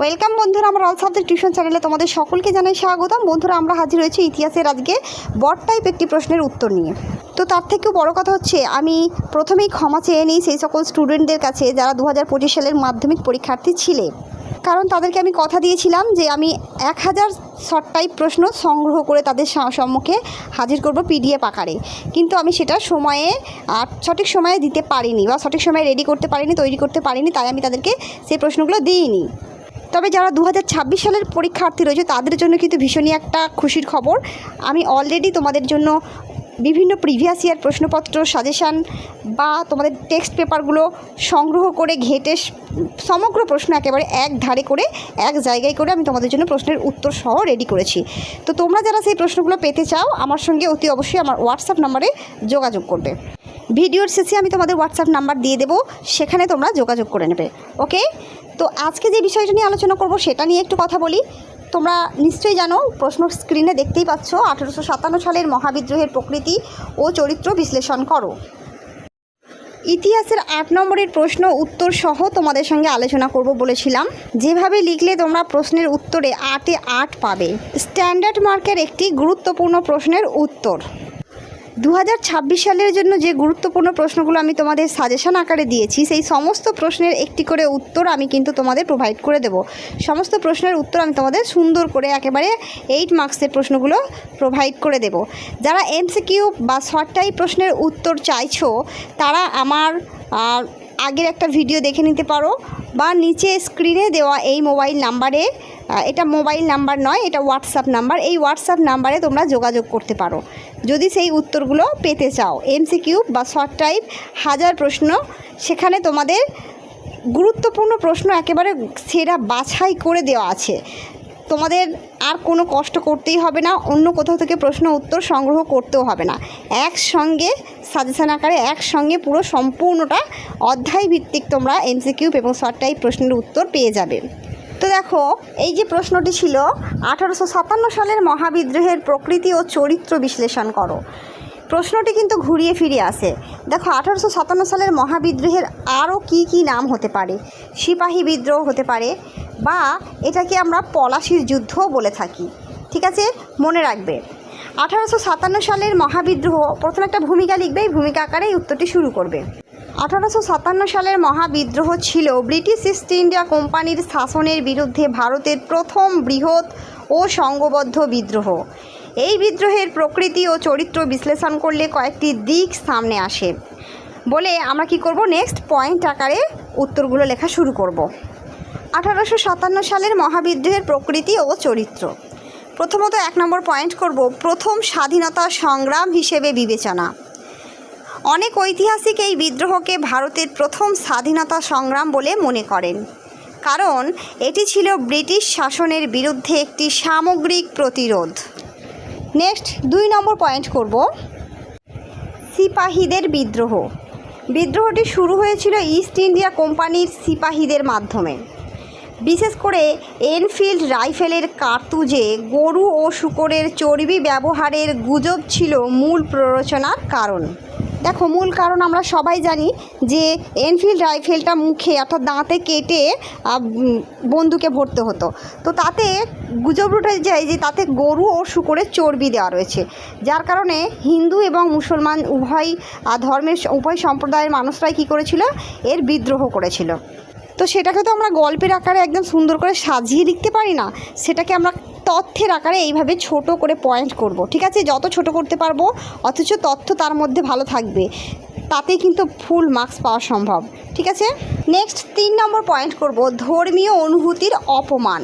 Welcome বন্ধুরা, আমার all subject tuition চ্যানেলে তোমাদের সকলকে জানাই স্বাগতম। বন্ধুরা, আমরা হাজির হয়েছি ইতিহাসের আজকে বট টাইপ একটি প্রশ্নের উত্তর নিয়ে। তো তার থেকেও বড় কথা হচ্ছে, আমি প্রথমেই ক্ষমা চেয়ে নিই সেই সকল স্টুডেন্টদের কাছে যারা দু হাজার পঁচিশ সালের মাধ্যমিক পরীক্ষার্থী ছিলে। কারণ তাদেরকে আমি কথা দিয়েছিলাম যে আমি এক হাজার শর্ট টাইপ প্রশ্ন সংগ্রহ করে তাদের সম্মুখে হাজির করব পিডিএফ আকারে। কিন্তু আমি সেটা সময়ে সঠিক সময়ে দিতে পারিনি বা সঠিক সময়ে রেডি করতে পারিনি, তৈরি করতে পারিনি, তাই আমি তাদেরকে সেই প্রশ্নগুলো দিইনি। তবে যারা দু হাজার ছাব্বিশ সালের পরীক্ষার্থী রয়েছে, তাদের জন্য কিন্তু ভীষণই একটা খুশির খবর। আমি অলরেডি তোমাদের জন্য বিভিন্ন প্রিভিয়াস ইয়ার প্রশ্নপত্র সাজেশান বা তোমাদের টেক্সট পেপারগুলো সংগ্রহ করে ঘেটে সমগ্র প্রশ্ন একেবারে এক ধারে করে, এক জায়গায় করে আমি তোমাদের জন্য প্রশ্নের উত্তর সহ রেডি করেছি। তো তোমরা যারা সেই প্রশ্নগুলো পেতে চাও, আমার সঙ্গে অতি অবশ্যই আমার হোয়াটসঅ্যাপ নাম্বারে যোগাযোগ করবে। ভিডিওর শেষে আমি তোমাদের হোয়াটসঅ্যাপ নাম্বার দিয়ে দেবো, সেখানে তোমরা যোগাযোগ করে নেবে। ওকে তো আজকে যে বিষয়টা নিয়ে আলোচনা করব সেটা নিয়ে একটু কথা বলি। তোমরা নিশ্চয়ই জানো, প্রশ্ন স্ক্রিনে দেখতেই পাচ্ছ, আঠেরোশো সাতান্ন সালের মহাবিদ্রোহের প্রকৃতি ও চরিত্র বিশ্লেষণ করো। ইতিহাসের আট নম্বরের প্রশ্ন উত্তর সহ তোমাদের সঙ্গে আলোচনা করব বলেছিলাম। যেভাবে লিখলে তোমরা প্রশ্নের উত্তরে আটে আট পাবে। স্ট্যান্ডার্ড মার্কের একটি গুরুত্বপূর্ণ প্রশ্নের উত্তর। দু হাজার ছাব্বিশ সালের জন্য যে গুরুত্বপূর্ণ প্রশ্নগুলো আমি তোমাদের সাজেশন আকারে দিয়েছি, সেই সমস্ত প্রশ্নের একটি করে উত্তর আমি কিন্তু তোমাদের প্রোভাইড করে দেব। সমস্ত প্রশ্নের উত্তর আমি তোমাদের সুন্দর করে একেবারে এইট মার্কসের প্রশ্নগুলো প্রোভাইড করে দেব। যারা এমসিকিউ বা শর্ট টাইপ প্রশ্নের উত্তর চাইছো, তারা আমার আগের একটা ভিডিও দেখে নিতে পারো বা নিচে স্ক্রিনে দেওয়া এই মোবাইল নাম্বারে এটা মোবাইল নাম্বার নয়, এটা হোয়াটসঅ্যাপ নাম্বার এই হোয়াটসঅ্যাপ নাম্বারে তোমরা যোগাযোগ করতে পারো। যদি সেই উত্তরগুলো পেতে চাও এমসিকিউ বা শর্ট টাইপ হাজার প্রশ্ন, সেখানে তোমাদের গুরুত্বপূর্ণ প্রশ্ন একেবারে সেরা বাছাই করে দেওয়া আছে। তোমাদের আর কোনো কষ্ট করতেই হবে না, অন্য কোথাও থেকে প্রশ্ন, উত্তর সংগ্রহ করতেও হবে না। একসঙ্গে সাজেশন আকারে একসঙ্গে পুরো সম্পূর্ণটা অধ্যায় ভিত্তিক তোমরা এমসিকিউ এবং শর্ট টাইপ প্রশ্নের উত্তর পেয়ে যাবে। তো দেখো, এই যে প্রশ্নটি ছিল, আঠারোশো সাতান্ন সালের মহাবিদ্রোহের প্রকৃতি ও চরিত্র বিশ্লেষণ করো। প্রশ্নটি কিন্তু ঘুরিয়ে ফিরিয়ে আসে। দেখো, আঠারোশো সাতান্ন সালের মহাবিদ্রোহের আরও কি কি নাম হতে পারে? সিপাহী বিদ্রোহ হতে পারে বা এটাকে আমরা পলাশির যুদ্ধও বলে থাকি। ঠিক আছে? মনে রাখবে। আঠারোশো সাতান্ন সালের মহাবিদ্রোহ প্রথমে একটা ভূমিকা লিখবে, এই ভূমিকা আকারে উত্তরটি শুরু করবে। আঠারোশো সাতান্ন সালের মহাবিদ্রোহ ছিল ব্রিটিশ ইস্ট ইন্ডিয়া কোম্পানির শাসনের বিরুদ্ধে ভারতের প্রথম বৃহৎ ও সংঘবদ্ধ বিদ্রোহ। এই বিদ্রোহের প্রকৃতি ও চরিত্র বিশ্লেষণ করলে কয়েকটি দিক সামনে আসে। বলে আমরা কি করব? নেক্সট পয়েন্ট আকারে উত্তরগুলো লেখা শুরু করব। আঠারোশো সাতান্ন সালের মহাবিদ্রোহের প্রকৃতি ও চরিত্র। প্রথমত এক নম্বর পয়েন্ট করব, প্রথম স্বাধীনতা সংগ্রাম হিসেবে বিবেচনা। অনেক ঐতিহাসিক এই বিদ্রোহকে ভারতের প্রথম স্বাধীনতা সংগ্রাম বলে মনে করেন। কারণ এটি ছিল ব্রিটিশ শাসনের বিরুদ্ধে একটি সামগ্রিক প্রতিরোধ। নেক্সট, দুই নম্বর পয়েন্ট করব। সিপাহীদের বিদ্রোহ। বিদ্রোহটি শুরু হয়েছিল ইস্ট ইন্ডিয়া কোম্পানির সিপাহীদের মাধ্যমে। বিশেষ করে এনফিল্ড রাইফেলের কার্তুজে গরু ও শুকরের চর্বি ব্যবহারের গুজব ছিল মূল প্ররোচনার কারণ। দেখো, মূল কারণ আমরা সবাই জানি যে এনফিল্ড রাইফেলটা মুখে অর্থাৎ দাঁতে কেটে বন্দুকে ভরতে হতো। তো তাতে গুজব উঠে যায় যে তাতে গরু ও শুকরের চর্বি দেওয়া রয়েছে। যার কারণে হিন্দু এবং মুসলমান উভয় ধর্মের উভয় সম্প্রদায়ের মানুষরাই কী করেছিল? এর বিদ্রোহ করেছিল। তো সেটাকে তো আমরা গল্পের আকারে একদম সুন্দর করে সাজিয়ে লিখতে পারি না। সেটাকে আমরা তথ্যের আকারে এইভাবে ছোট করে পয়েন্ট করব, ঠিক আছে? যত ছোট করতে পারব, অথচ তথ্য তার মধ্যে ভালো থাকবে। তাতে কিন্তু ফুল মার্কস পাওয়া সম্ভব, ঠিক আছে? নেক্সট তিন নম্বর পয়েন্ট করব, ধর্মীয় অনুভূতির অপমান।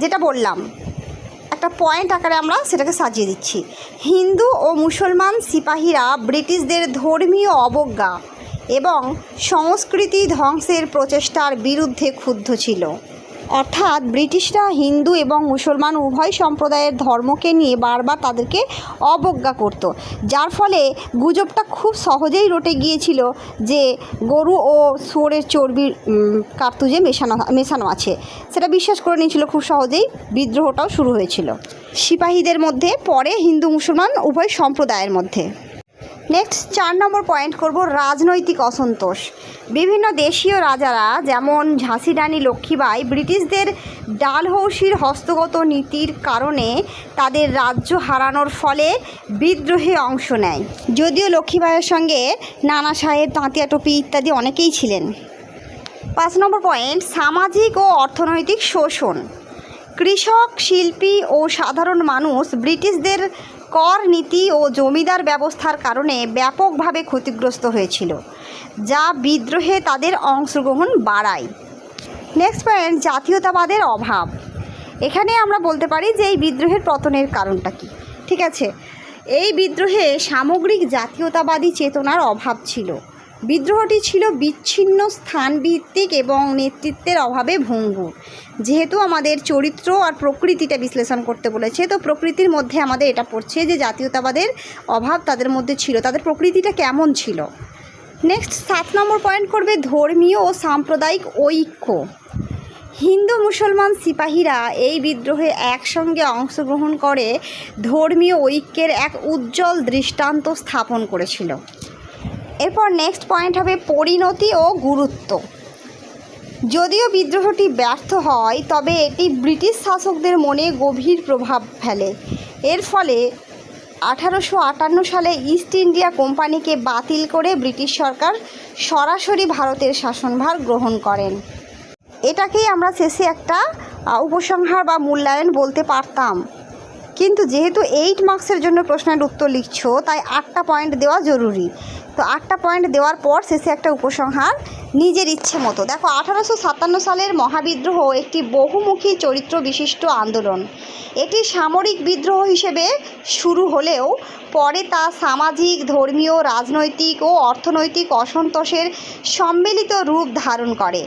যেটা বললাম, একটা পয়েন্ট আকারে আমরা সেটাকে সাজিয়ে দিচ্ছি। হিন্দু ও মুসলমান সিপাহীরা ব্রিটিশদের ধর্মীয় অবজ্ঞা এবং সংস্কৃতি ধ্বংসের প্রচেষ্টার বিরুদ্ধে ক্ষুব্ধ ছিল। অর্থাৎ ব্রিটিশরা হিন্দু এবং মুসলমান উভয় সম্প্রদায়ের ধর্মকে নিয়ে বারবার তাদেরকে অবজ্ঞা করত, যার ফলে গুজবটা খুব সহজেই রটে গিয়েছিল যে গরু ও শুয়োরের চর্বির কার্তুজে মেশানো মেশানো আছে। সেটা বিশ্বাস করে নিয়েছিল খুব সহজেই, বিদ্রোহটাও শুরু হয়েছিল। সিপাহীদের মধ্যে, পরে হিন্দু মুসলমান উভয় সম্প্রদায়ের মধ্যে। নেক্সট চার নম্বর পয়েন্ট করব রাজনৈতিক অসন্তোষ। বিভিন্ন দেশীয় রাজারা, যেমন ঝাঁসি রানী লক্ষ্মীবাই ব্রিটিশদের ডালহৌসির হস্তগত নীতির কারণে তাদের রাজ্য হারানোর ফলে বিদ্রোহে অংশ নেয়। যদিও লক্ষ্মীবাইয়ের সঙ্গে নানা সাহেব, তাঁতিয়া টুপি ইত্যাদি অনেকেই ছিলেন। পাঁচ নম্বর পয়েন্ট সামাজিক ও অর্থনৈতিক শোষণ। কৃষক, শিল্পী ও সাধারণ মানুষ ব্রিটিশদের কর নীতি ও জমিদার ব্যবস্থার কারণে ব্যাপকভাবে ক্ষতিগ্রস্ত হয়েছিল, যা বিদ্রোহে তাদের অংশগ্রহণ বাড়ায়। নেক্সট পয়েন্ট জাতীয়তাবাদের অভাব। এখানে আমরা বলতে পারি যে এই বিদ্রোহের পতনের কারণটা কি। ঠিক আছে? এই বিদ্রোহে সামগ্রিক জাতীয়তাবাদী চেতনার অভাব ছিল। বিদ্রোহটি ছিল বিচ্ছিন্ন স্থানভিত্তিক এবং নেতৃত্বের অভাবে ভঙ্গুর যেহেতু আমাদের চরিত্র আর প্রকৃতিটা বিশ্লেষণ করতে বলেছে, তো প্রকৃতির মধ্যে আমাদের এটা পড়ছে যে জাতীয়তাবাদের অভাব তাদের মধ্যে ছিল, তাদের প্রকৃতিটা কেমন ছিল। নেক্সট সাত নম্বর পয়েন্ট করবে ধর্মীয় ও সাম্প্রদায়িক ঐক্য। হিন্দু মুসলমান সিপাহীরা এই বিদ্রোহে একসঙ্গে অংশগ্রহণ করে ধর্মীয় ঐক্যের এক উজ্জ্বল দৃষ্টান্ত স্থাপন করেছিল। এরপর নেক্সট পয়েন্ট হবে পরিণতি ও গুরুত্ব। যদিও বিদ্রোহটি ব্যর্থ হয়, তবে এটি ব্রিটিশ শাসকদের মনে গভীর প্রভাব ফেলে। এর ফলে আঠারোশো আটান্ন সালে ইস্ট ইন্ডিয়া কোম্পানিকে বাতিল করে ব্রিটিশ সরকার সরাসরি ভারতের শাসনভার গ্রহণ করেন। এটাকেই আমরা শেষে একটা উপসংহার বা মূল্যায়ন বলতে পারতাম। কিন্তু যেহেতু এইট মার্কসের জন্য প্রশ্নের উত্তর লিখছ, তাই আটটা পয়েন্ট দেওয়া জরুরি। তো আটটা পয়েন্ট দেওয়ার পর শেষে একটা উপসংহার নিজের ইচ্ছে মতো। দেখো, আঠারোশো সাতান্ন সালের মহাবিদ্রোহ একটি বহুমুখী চরিত্র বিশিষ্ট আন্দোলন। এটি সামরিক বিদ্রোহ হিসেবে শুরু হলেও পরে তা সামাজিক, ধর্মীয়, রাজনৈতিক ও অর্থনৈতিক অসন্তোষের সম্মিলিত রূপ ধারণ করে।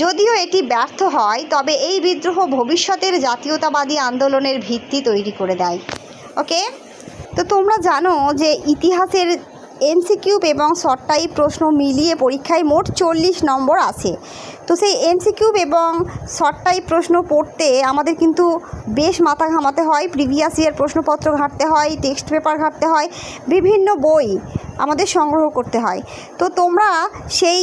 যদিও এটি ব্যর্থ হয়, তবে এই বিদ্রোহ ভবিষ্যতের জাতীয়তাবাদী আন্দোলনের ভিত্তি তৈরি করে দেয়। ওকে তো তোমরা জানো যে ইতিহাসের এমসিকিউব এবং শর্ট টাইপ প্রশ্ন মিলিয়ে পরীক্ষায় মোট চল্লিশ নম্বর আসে তো সেই এমসিকিউব এবং শর্ট টাইপ প্রশ্ন পড়তে আমাদের কিন্তু বেশ মাথা ঘামাতে হয়। প্রিভিয়াস ইয়ার প্রশ্নপত্র ঘাঁটতে হয়, টেক্সট পেপার ঘাঁটতে হয়, বিভিন্ন বই আমাদের সংগ্রহ করতে হয়। তো তোমরা সেই,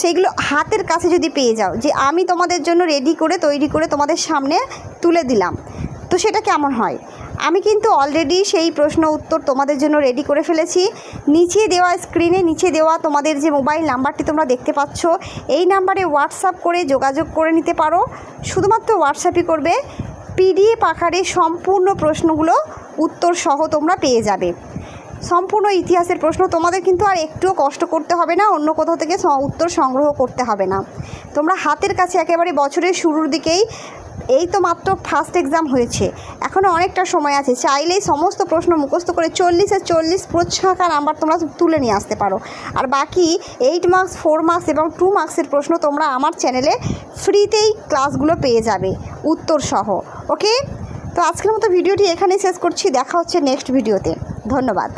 সেইগুলো হাতের কাছে যদি পেয়ে যাও, যে আমি তোমাদের জন্য রেডি করে, তৈরি করে তোমাদের সামনে তুলে দিলাম, তো সেটা কেমন হয়? আমি কিন্তু অলরেডি সেই প্রশ্ন উত্তর তোমাদের জন্য রেডি করে ফেলেছি। নিচে দেওয়া স্ক্রিনে নিচে দেওয়া তোমাদের যে মোবাইল নাম্বারটি তোমরা দেখতে পাচ্ছ, এই নাম্বারে হোয়াটসঅ্যাপ করে যোগাযোগ করে নিতে পারো। শুধুমাত্র হোয়াটসঅ্যাপই করবে। পিডিএফ আকারে সম্পূর্ণ প্রশ্নগুলো উত্তর সহ তোমরা পেয়ে যাবে। সম্পূর্ণ ইতিহাসের প্রশ্ন তোমাদের কিন্তু আর একটুও কষ্ট করতে হবে না, অন্য কোথাও থেকে উত্তর সংগ্রহ করতে হবে না। তোমরা হাতের কাছে একেবারে বছরের শুরুর দিকেই এই তো মাত্র ফার্স্ট এক্সাম হয়েছে। এখনও অনেকটা সময় আছে। চাইলেই সমস্ত প্রশ্ন মুখস্থ করে চল্লিশে চল্লিশ প্রচ্ছাকা নাম্বার তোমরা তুলে নিয়ে আসতে পারো। আর বাকি এইট মার্কস ফোর মার্কস এবং টু মার্কসের প্রশ্ন তোমরা আমার চ্যানেলে ফ্রিতেই ক্লাসগুলো পেয়ে যাবে। উত্তর সহ। ওকে তো আজকের মতো ভিডিওটি এখানেই শেষ করছি। দেখা হচ্ছে নেক্সট ভিডিওতে ধন্যবাদ।